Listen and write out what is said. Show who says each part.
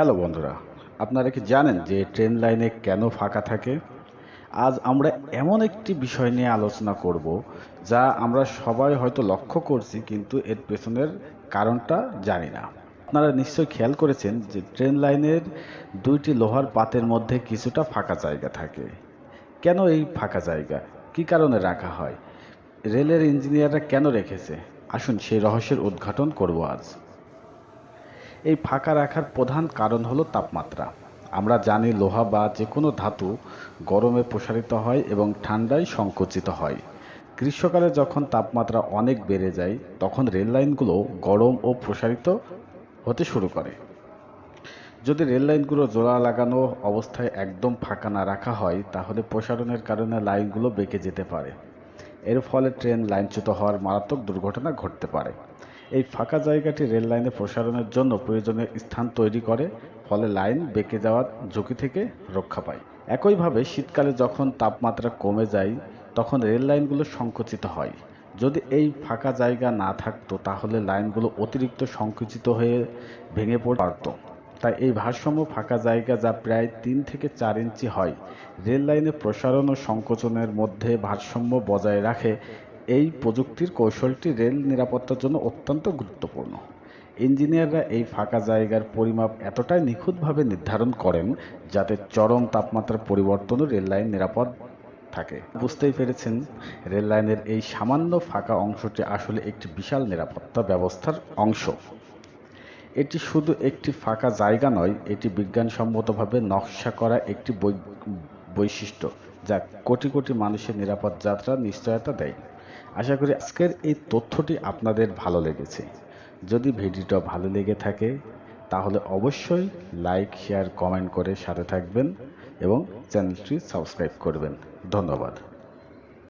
Speaker 1: Hello বন্ধুরা, আপনারা কি জানেন যে ট্রেন লাইনে কেন ফাঁকা থাকে? আজ আমরা এমন একটি বিষয় নিয়ে আলোচনা করব যা আমরা সবাই হয়তো লক্ষ্য করছি কিন্তু এর পেছনের কারণটা জানি না। আপনারা নিশ্চয়ই খেয়াল করেছেন যে ট্রেন লাইনের দুইটি লোহার পাতের মধ্যে কিছুটা ফাঁকা জায়গা থাকে। কেন এই ফাঁকা জায়গা? কী কারণে রাখা হয়? রেলের ইঞ্জিনিয়াররা কেন রেখেছে? আসুন সেই রহস্যের উদ্ঘাটন করব আজ। এই ফাঁকা রাখার প্রধান কারণ হলো তাপমাত্রা। আমরা জানি লোহা বা যে কোনো ধাতু গরমে প্রসারিত হয় এবং ঠান্ডায় সংকুচিত হয়। গ্রীষ্মকালে যখন তাপমাত্রা অনেক বেড়ে যায়, তখন রেল লাইনগুলো গরম ও প্রসারিত হতে শুরু করে। যদি রেল লাইনগুলো জোড়া লাগানো অবস্থায় একদম ফাঁকা না রাখা হয়, তাহলে প্রসারণের কারণে লাইনগুলো বেঁকে যেতে পারে। এর ফলে ট্রেন লাইনচ্যুত হওয়ার মারাত্মক দুর্ঘটনা ঘটতে পারে। এই ফাঁকা জায়গাটি রেল লাইনে প্রসারণের জন্য প্রয়োজনীয় স্থান তৈরি করে, ফলে লাইন বেঁকে যাওয়ার ঝুঁকি থেকে রক্ষা পায়। একইভাবে শীতকালে যখন তাপমাত্রা কমে যায়, তখন রেল লাইনগুলো সংকুচিত হয়। যদি এই ফাঁকা জায়গা না থাকতো, তাহলে লাইনগুলো অতিরিক্ত সংকুচিত হয়ে ভেঙে পড়তে পারত। তাই এই ভারসাম্য ফাঁকা জায়গা যা প্রায় তিন থেকে চার ইঞ্চি হয়, রেল লাইনে প্রসারণ ও সংকোচনের মধ্যে ভারসাম্য বজায় রাখে এই প্রযুক্তির কৌশলটি রেল নিরাপত্তার জন্য অত্যন্ত গুরুত্বপূর্ণ। ইঞ্জিনিয়াররা এই ফাঁকা জায়গার পরিমাপ এতটাই নিখুঁতভাবে নির্ধারণ করেন যাতে চরম তাপমাত্রার পরিবর্তনও রেল লাইন নিরাপদ থাকে। বুঝতেই পেরেছেন, রেল লাইনের এই সামান্য ফাঁকা অংশটি আসলে একটি বিশাল নিরাপত্তা ব্যবস্থার অংশ। এটি শুধু একটি ফাঁকা জায়গা নয়, এটি বিজ্ঞানসম্মতভাবে নকশা করা একটি বৈশিষ্ট্য যা কোটি কোটি মানুষের নিরাপদ যাত্রার নিশ্চয়তা দেয়। আশা করি আজকের এই তথ্যটি আপনাদের ভালো লেগেছে। যদি ভিডিওটা ভালো লেগে থাকে, তাহলে অবশ্যই লাইক, শেয়ার, কমেন্ট করে সাথে থাকবেন এবং চ্যানেলটি সাবস্ক্রাইব করবেন। ধন্যবাদ।